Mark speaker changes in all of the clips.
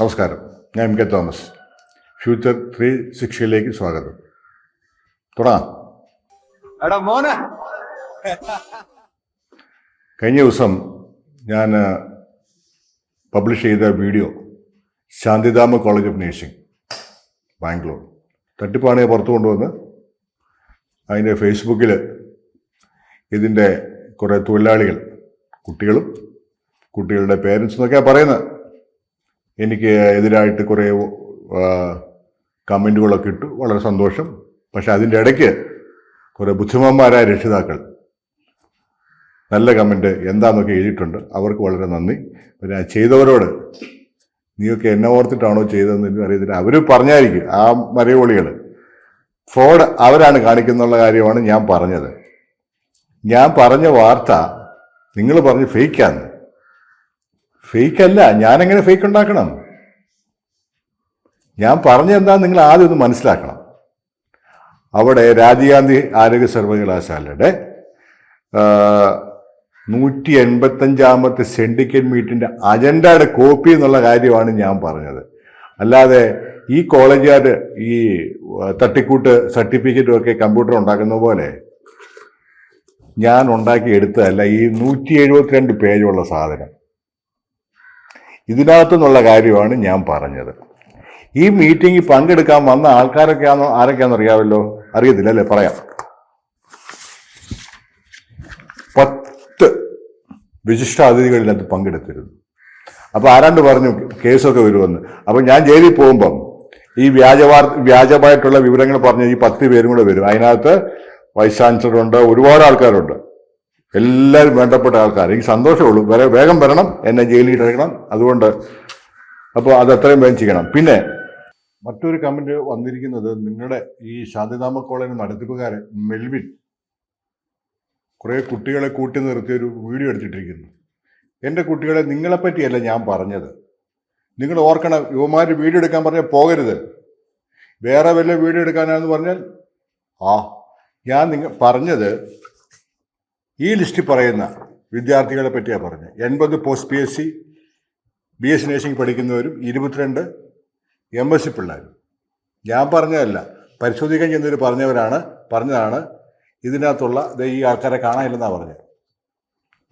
Speaker 1: നമസ്കാരം. ഞാൻ M K Thomas. Future three സിക്സിലേക്ക് സ്വാഗതം. തുടങ്ങാം.
Speaker 2: എടാ മോനെ.
Speaker 1: കഴിഞ്ഞ ദിവസം ഞാൻ പബ്ലിഷ് ചെയ്ത video Shanthidhama college of nursing Bangalore. തട്ടിപ്പാണ് പുറത്തു കൊണ്ടുവന്ന് അതിന്റെ ഫേസ്ബുക്കിൽ ഇതിന്റെ കുറേ തൊഴിലാളികൾ കുട്ടികളും കുട്ടികളുടെ പേരൻസ് എന്നൊക്കെയാണ് പറയുന്നത്. എനിക്ക് എതിരായിട്ട് കുറേ കമന്റുകളൊക്കെ ഇട്ടു. വളരെ സന്തോഷം. പക്ഷെ അതിന്റെ ഇടയ്ക്ക് കുറേ ബുദ്ധിമാന്മാരായ രക്ഷിതാക്കൾ നല്ല കമന്റ് എന്താണെന്നൊക്കെ എഴുതിയിട്ടുണ്ട്. അവർക്ക് വളരെ നന്ദി. പിന്നെ ചെയ്തവരോട് നീയൊക്കെ എന്നെ ഓർത്തിട്ടാണോ ചെയ്തതെന്ന് അറിയത്തില്ല. അവർ പറഞ്ഞായിരിക്കും. ആ മരയോളികൾ ഫ്രോഡ് അവരാണ് കാണിക്കുന്നുള്ള കാര്യമാണ് ഞാൻ പറഞ്ഞത്. ഞാൻ പറഞ്ഞ വാർത്ത നിങ്ങൾ പറഞ്ഞ് ഫേക്കാന്ന് ഫേക്കല്ല ഞാനെങ്ങനെ ഫേക്ക് ഉണ്ടാക്കണം ഞാൻ പറഞ്ഞെന്താ നിങ്ങൾ ആദ്യം ഒന്ന് മനസ്സിലാക്കണം. അവിടെ രാജീവ് ഗാന്ധി ആരോഗ്യ സർവകലാശാലയുടെ നൂറ്റി എൺപത്തഞ്ചാമത്തെ സിൻഡിക്കേറ്റ് മീറ്റിന്റെ അജണ്ടയുടെ കോപ്പി എന്നുള്ള കാര്യമാണ് ഞാൻ പറഞ്ഞത്. അല്ലാതെ ഈ കോളേജുകാർ ഈ തട്ടിക്കൂട്ട് സർട്ടിഫിക്കറ്റും ഒക്കെ കമ്പ്യൂട്ടർ ഉണ്ടാക്കുന്ന പോലെ ഞാൻ ഉണ്ടാക്കി എടുത്തതല്ല ഈ നൂറ്റി എഴുപത്തിരണ്ട് പേജുള്ള സാധനം. ഇതിനകത്തുനിന്നുള്ള കാര്യമാണ് ഞാൻ പറഞ്ഞത്. ഈ മീറ്റിംഗിൽ പങ്കെടുക്കാൻ വന്ന ആൾക്കാരൊക്കെയാണോ ആരൊക്കെയാണെന്ന് അറിയാമല്ലോ? അറിയത്തില്ല അല്ലേ? പറയാം. പത്ത് വിശിഷ്ട അതിഥികളിനകത്ത് പങ്കെടുത്തിരുന്നു. അപ്പൊ ആരാണ്ട് പറഞ്ഞു കേസൊക്കെ വരുമെന്ന്. അപ്പൊ ഞാൻ ജയിലിൽ പോകുമ്പം ഈ വ്യാജവാർ വ്യാജമായിട്ടുള്ള വിവരങ്ങൾ പറഞ്ഞ ഈ പത്ത് പേരും കൂടെ വരും. അതിനകത്ത് വൈസ് ചാൻസലറുണ്ട് ഒരുപാട് ആൾക്കാരുണ്ട്. എല്ലാവരും വേണ്ടപ്പെട്ട ആൾക്കാർ. എനിക്ക് സന്തോഷമുള്ളൂ വരെ വേഗം വരണം. എന്നെ ജയിലിൽ ഇടയ്ക്കണം അതുകൊണ്ട് അപ്പോൾ അത് അത്രയും വേഗം ചെയ്യണം. പിന്നെ മറ്റൊരു കമന്റ് വന്നിരിക്കുന്നത് നിങ്ങളുടെ ഈ ശാന്തിനാമ കോളേജ് നടത്തിപ്പുകാരൻ മെൽവിൻ. കുറേ കുട്ടികളെ കൂട്ടി നിർത്തി ഒരു വീഡിയോ എടുത്തിട്ടിരിക്കുന്നു. എന്റെ കുട്ടികളെ നിങ്ങളെപ്പറ്റിയല്ല ഞാൻ പറഞ്ഞത്. നിങ്ങൾ ഓർക്കണം യുവമാർ വീഡിയോ എടുക്കാൻ പറഞ്ഞാൽ പോകരുത്. വേറെ വല്ല വീഡിയോ എടുക്കാനാണെന്ന് പറഞ്ഞാൽ ആ ഞാൻ നിങ്ങൾ പറഞ്ഞത് ഈ ലിസ്റ്റിൽ പറയുന്ന വിദ്യാർത്ഥികളെ പറ്റിയാണ് പറഞ്ഞത് എൺപത് post P S C B S C nursing പഠിക്കുന്നവരും ഇരുപത്തിരണ്ട് എം എസ് സി പിള്ളേരും. ഞാൻ പറഞ്ഞതല്ല. പരിശോധിക്കാൻ ചെന്നവർ പറഞ്ഞവരാണ് പറഞ്ഞതാണ്. ഇതിനകത്തുള്ള ഈ ആൾക്കാരെ കാണാനില്ലെന്നാണ് പറഞ്ഞത്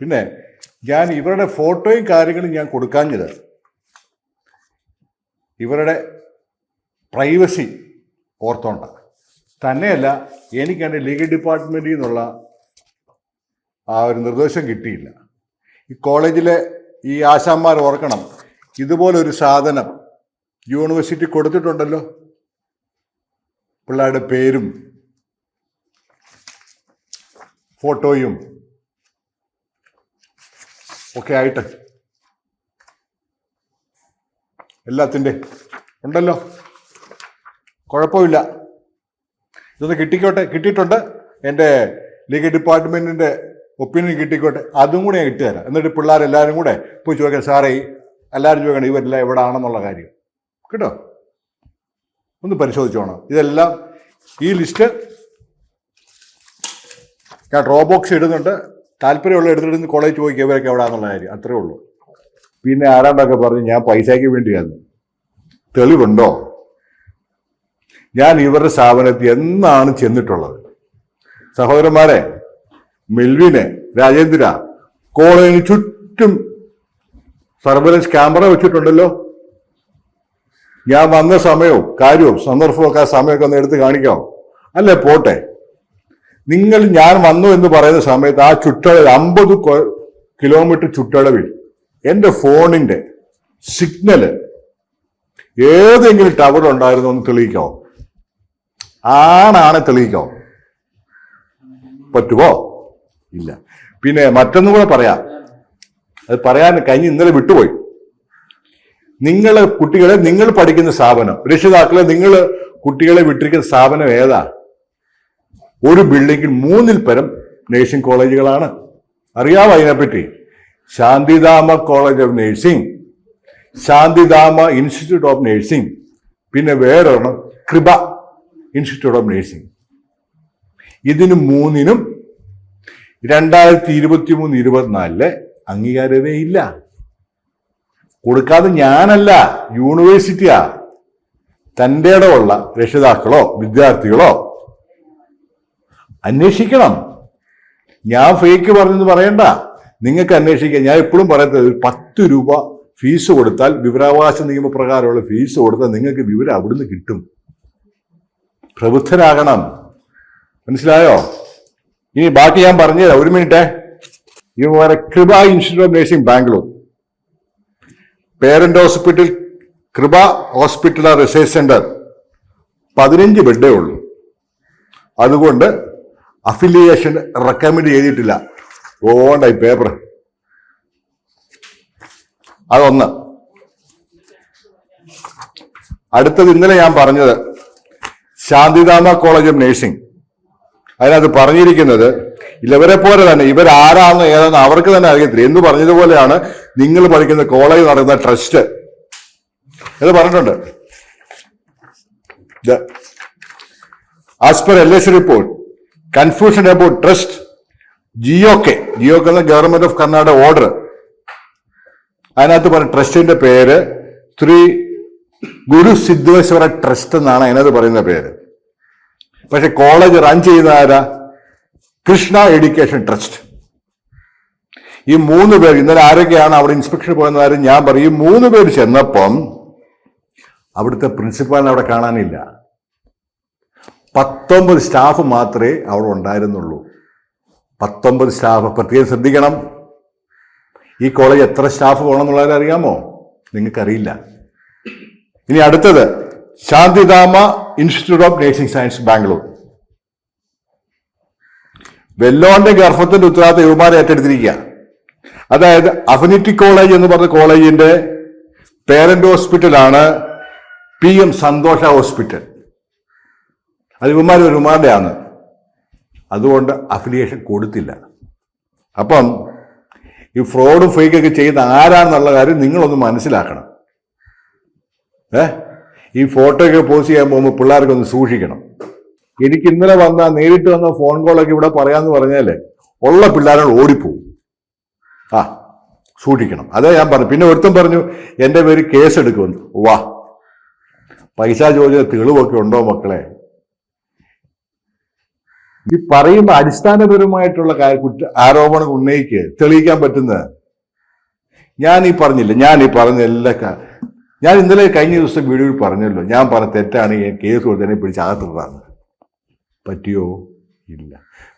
Speaker 1: പിന്നെ ഞാൻ ഇവരുടെ ഫോട്ടോയും കാര്യങ്ങളും ഞാൻ കൊടുക്കാഞ്ഞത് ഇവരുടെ പ്രൈവസി ഓർത്തോണ്ട. തന്നെയല്ല എനിക്കെന്റെ ലീഗൽ ഡിപ്പാർട്ട്മെന്റിൽ നിന്നുള്ള ആ ഒരു നിർദ്ദേശം കിട്ടിയില്ല. ഈ കോളേജിലെ ഈ ആശാന്മാർ ഓർക്കണം ഇതുപോലൊരു സാധനം യൂണിവേഴ്സിറ്റി കൊടുത്തിട്ടുണ്ടല്ലോ. പിള്ളേരുടെ പേരും ഫോട്ടോയും ഒക്കെ ആയിട്ട്. എല്ലാത്തിന്റെ ഉണ്ടല്ലോ. കുഴപ്പമില്ല. ഇതൊന്ന് കിട്ടിക്കോട്ടെ? കിട്ടിയിട്ടുണ്ട്. എന്റെ ലീഗൽ ഡിപ്പാർട്ട്മെന്റിന്റെ ഒപ്പീനിയൻ കിട്ടിക്കോട്ടെ അതും കൂടെ ഞാൻ ഇട്ടുതരാം. എന്നിട്ട് പിള്ളേരെല്ലാവരും കൂടെ പോയി ചോദിക്കാം സാറേ എല്ലാവരും ചോദിക്കണം ഇവരെല്ലാം എവിടെ ആണെന്നുള്ള കാര്യം. കേട്ടോ? ഒന്ന് പരിശോധിച്ചോണം ഇതെല്ലാം ഈ ലിസ്റ്റ് ഞാൻ ഡ്രോ ബോക്സ് ഇടുന്നുണ്ട്. താല്പര്യമുള്ള എടുത്തിട്ട് കോളേജ് ചോദിക്കുക ഇവരൊക്കെ എവിടെയാണെന്നുള്ള കാര്യം അത്രേ ഉള്ളൂ. പിന്നെ ആരാണ്ടൊക്കെ പറഞ്ഞ് ഞാൻ പൈസയ്ക്ക് വേണ്ടിയാന്ന് തെളിവുണ്ടോ? ഞാൻ ഇവരുടെ സ്ഥാപനത്തിൽ എന്നാണ് ചെന്നിട്ടുള്ളത്? സഹോദരന്മാരെ മെൽവിനെ രാജേന്ദ്ര കോളേജിന് ചുറ്റും സർവലൻസ് ക്യാമറ വെച്ചിട്ടുണ്ടല്ലോ. ഞാൻ വന്ന സമയവും കാര്യവും സന്ദർഭവും ഒക്കെ ആ സമയമൊക്കെ ഒന്ന് എടുത്ത് കാണിക്കാം. അല്ലേ പോട്ടെ. നിങ്ങൾ ഞാൻ വന്നു എന്ന് പറയുന്ന സമയത്ത് ആ ചുറ്റളവിൽ അമ്പത് കിലോമീറ്റർ ചുറ്റളവിൽ എന്റെ ഫോണിന്റെ സിഗ്നൽ ഏതെങ്കിലും ടവർ ഉണ്ടായിരുന്നു എന്ന് തെളിയിക്കാവോ? ആണാണ് തെളിയിക്കാവോ? പറ്റുമോ ഇല്ല. പിന്നെ മറ്റൊന്നും കൂടെ പറയാം. അത് പറയാൻ കഴിഞ്ഞ് ഇന്നലെ വിട്ടുപോയി. നിങ്ങൾ കുട്ടികളെ നിങ്ങൾ പഠിക്കുന്ന സ്ഥാപനം രക്ഷിതാക്കളെ നിങ്ങൾ കുട്ടികളെ വിട്ടിരിക്കുന്ന സ്ഥാപനം ഏതാ? ഒരു ബിൽഡിങ്ങിൽ മൂന്നിൽ പരം നേഴ്സിംഗ് കോളേജുകളാണ്. അറിയാമോ അതിനെപ്പറ്റി? Shanthidhama college of nursing Shanthidhama institute of nursing പിന്നെ വേറൊരെണ്ണം കൃപ ഇൻസ്റ്റിറ്റ്യൂട്ട് ഓഫ് നേഴ്സിംഗ്. ഇതിന് മൂന്നിനും രണ്ടായിരത്തി ഇരുപത്തി മൂന്ന് ഇരുപത്തിനാലിൽ അംഗീകാരമേ ഇല്ല. കൊടുക്കാതെ ഞാനല്ല യൂണിവേഴ്സിറ്റിയാ. തന്റെ ഇടമുള്ള രക്ഷിതാക്കളോ വിദ്യാർത്ഥികളോ അന്വേഷിക്കണം. ഞാൻ ഫേക്ക് പറഞ്ഞെന്ന് പറയണ്ട. നിങ്ങൾക്ക് അന്വേഷിക്കാം. ഞാൻ എപ്പോഴും പറയത്തത് പത്ത് രൂപ ഫീസ് കൊടുത്താൽ വിവരാവകാശ നിയമപ്രകാരമുള്ള ഫീസ് കൊടുത്താൽ നിങ്ങൾക്ക് വിവരം അവിടുന്ന് കിട്ടും. പ്രബുദ്ധരാകണം. മനസ്സിലായോ? ഇനി ബാക്കി ഞാൻ പറഞ്ഞുതരാം. ഒരു മിനിറ്റേ. ഈ വേറെ Kripa institute of nursing Bangalore. Parent hospital Kripa hospital research centre. പതിനഞ്ച് ബെഡേ ഉള്ളൂ. അതുകൊണ്ട് അഫിലിയേഷൻ റെക്കമെൻഡ് ചെയ്തിട്ടില്ല. ഓണ്ട പേപ്പർ. അതൊന്ന്. അടുത്തത് ഇന്നലെ ഞാൻ പറഞ്ഞത് ശാന്തിദാമ കോളേജ് ഓഫ് നഴ്സിംഗ്. അതിനകത്ത് പറഞ്ഞിരിക്കുന്നത് ഇവരെ പോലെ തന്നെ ഇവരാരാന്ന് ഏതാന്ന് അവർക്ക് തന്നെ അറിയത്തില്ല. എന്ന് പറഞ്ഞതുപോലെയാണ് നിങ്ങൾ പഠിക്കുന്ന കോളേജ് നടക്കുന്ന ട്രസ്റ്റ്. എന്ന് പറഞ്ഞിട്ടുണ്ട്. As per L S report confusion about trust GO K GO K government of Karnataka order. അതിനകത്ത് പറഞ്ഞ ട്രസ്റ്റിന്റെ പേര് ശ്രീ ഗുരു സിദ്ധേശ്വര ട്രസ്റ്റ് എന്നാണ് അതിനകത്ത് പറയുന്ന പേര്. പക്ഷെ കോളേജ് റൺ ചെയ്യുന്ന ആരാ? Krishna education trust. ഈ മൂന്ന് പേർ ഇന്നലെ ആരൊക്കെയാണ് അവിടെ ഇൻസ്പെക്ഷൻ പോയെന്നാരും ഞാൻ പറയും. മൂന്ന് പേര് ചെന്നപ്പം അവിടുത്തെ പ്രിൻസിപ്പാളിനെ അവിടെ കാണാനില്ല. പത്തൊമ്പത് സ്റ്റാഫ് മാത്രമേ അവിടെ ഉണ്ടായിരുന്നുള്ളൂ. പത്തൊമ്പത് സ്റ്റാഫ് പ്രത്യേകം ശ്രദ്ധിക്കണം. ഈ കോളേജ് എത്ര സ്റ്റാഫ് വേണമെന്നുള്ളത് അറിയാമോ നിങ്ങൾക്കറിയില്ല. ഇനി അടുത്തത് Shanthidhama institute of nursing science Bangalore വെല്ലോന്റെ ഗർഭത്തിന്റെ ഉത്തരവാദിത്ത യുവമാരെ ഏറ്റെടുത്തിരിക്കുക അതായത് അഫിനിറ്റി കോളേജ് എന്ന് പറഞ്ഞ കോളേജിന്റെ പേരന്റ് ഹോസ്പിറ്റലാണ് പി എം സന്തോഷ ഹോസ്പിറ്റൽ. അത് ഇവന്മാർ ഒരുമാരുടെ ആണ് അതുകൊണ്ട് അഫിലിയേഷൻ കൊടുത്തില്ല. അപ്പം ഈ ഫ്രോഡും ഫേക്കൊക്കെ ചെയ്യുന്ന ആരാണെന്നുള്ള കാര്യം നിങ്ങളൊന്ന് മനസ്സിലാക്കണം. ഏ? ഈ ഫോട്ടോയൊക്കെ പോസ്റ്റ് ചെയ്യാൻ പോകുമ്പോൾ പിള്ളേർക്ക് ഒന്ന് സൂക്ഷിക്കണം. എനിക്ക് ഇന്നലെ വന്ന നേരിട്ട് വന്ന ഫോൺ കോളൊക്കെ ഇവിടെ പറയാന്ന് പറഞ്ഞാൽ ഉള്ള പിള്ളേരോട് ഓടിപ്പോവും. ആ സൂക്ഷിക്കണം. അതേ ഞാൻ പറഞ്ഞു പിന്നെ ഒരുത്തൻ പറഞ്ഞു എന്റെ പേര് കേസ് എടുക്കുമെന്ന് വാ. പൈസ ചോദിച്ച തെളിവൊക്കെ ഉണ്ടോ മക്കളെ? ഈ പറയുന്ന അടിസ്ഥാനപരമായിട്ടുള്ള കുറ്റ ആരോപണം ഉന്നയിക്ക് തെളിയിക്കാൻ പറ്റുന്ന ഞാൻ ഈ പറഞ്ഞില്ല ഞാൻ ഈ പറഞ്ഞ എല്ലാ ഞാൻ ഇന്നലെ കഴിഞ്ഞ ദിവസം വീഡിയോയിൽ പറഞ്ഞല്ലോ ഞാൻ പറഞ്ഞ തെറ്റാണ് ഈ കേസ് കൊടുത്തതിനെ പിടിച്ച് അകത്തിട്ടാണ് പറ്റിയോ? ഇല്ല.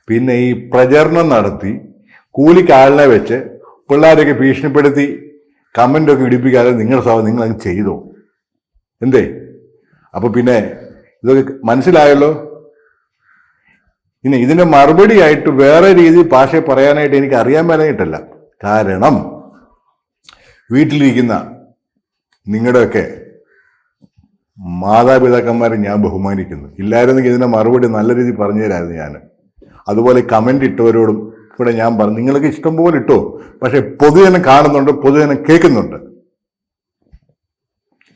Speaker 1: പിന്നെ ഈ പ്രചരണം നടത്തി കൂലിക്കാളിനെ വെച്ച് പിള്ളേരൊക്കെ ഭീഷണിപ്പെടുത്തി കമന്റൊക്കെ ഇടിപ്പിക്കാതെ നിങ്ങളുടെ സ്വഭാവം നിങ്ങൾ അങ്ങ് ചെയ്തോ? എന്തേ? അപ്പോൾ പിന്നെ ഇതൊക്കെ മനസ്സിലായല്ലോ? ഇനി ഇതിന്റെ മറുപടി ആയിട്ട് വേറെ രീതിയിൽ ഭാഷ പറയാനായിട്ട് എനിക്ക് അറിയാൻ മേലായിട്ടല്ല. കാരണം വീട്ടിലിരിക്കുന്ന നിങ്ങളുടെയൊക്കെ മാതാപിതാക്കന്മാരെ ഞാൻ ബഹുമാനിക്കുന്നു. ഇല്ലായിരുന്നെങ്കിൽ ഇതിന്റെ മറുപടി നല്ല രീതിയിൽ പറഞ്ഞു തരായിരുന്നു ഞാൻ. അതുപോലെ കമന്റ് ഇട്ടവരോടും ഇവിടെ ഞാൻ പറഞ്ഞു നിങ്ങൾക്ക് ഇഷ്ടം പോലെ ഇട്ടോ? പക്ഷെ പൊതുജനം കാണുന്നുണ്ട് പൊതുജനം കേൾക്കുന്നുണ്ട്.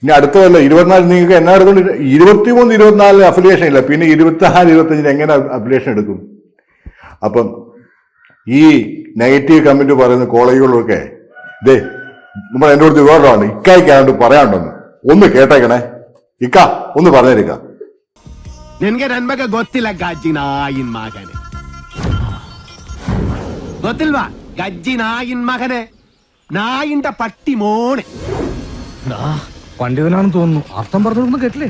Speaker 1: ഇനി അടുത്തതല്ല ഇരുപത്തിനാല് നിങ്ങൾക്ക് എന്നാ എടുത്തോണ്ട് ഇരുപത്തിമൂന്ന് ഇരുപത്തിനാലിന് അഫിലിയേഷൻ ഇല്ല. പിന്നെ ഇരുപത്തിനാല് ഇരുപത്തഞ്ചിന് എങ്ങനെ അഫിലിയേഷൻ എടുക്കും? അപ്പം ഈ നെഗറ്റീവ് കമന്റ് പറയുന്ന കോളേജുകളൊക്കെ ദേ നമ്മൾ എന്റെ അടുത്ത് വിവരമാണ് ഇക്കായിക്കാണ്ട് പറയാണ്ടെന്ന് ഒന്ന് കേട്ടേക്കണേ. ഇക്ക ഒന്ന്
Speaker 3: പറഞ്ഞേക്ക നിനക്ക് രൺമക ഗൊത്തില്ല ഗജ്ജിനായിൻ മകനെ. ഗൊത്തിൽവാ ഗജ്ജിനായിൻ മകനെ. നായിന്റെ പട്ടി മോനെ
Speaker 4: കൊണ്ടിവനാണെന്ന് തോന്നുന്നു. അർത്ഥം പറഞ്ഞൊന്നും കേട്ടില്ലേ?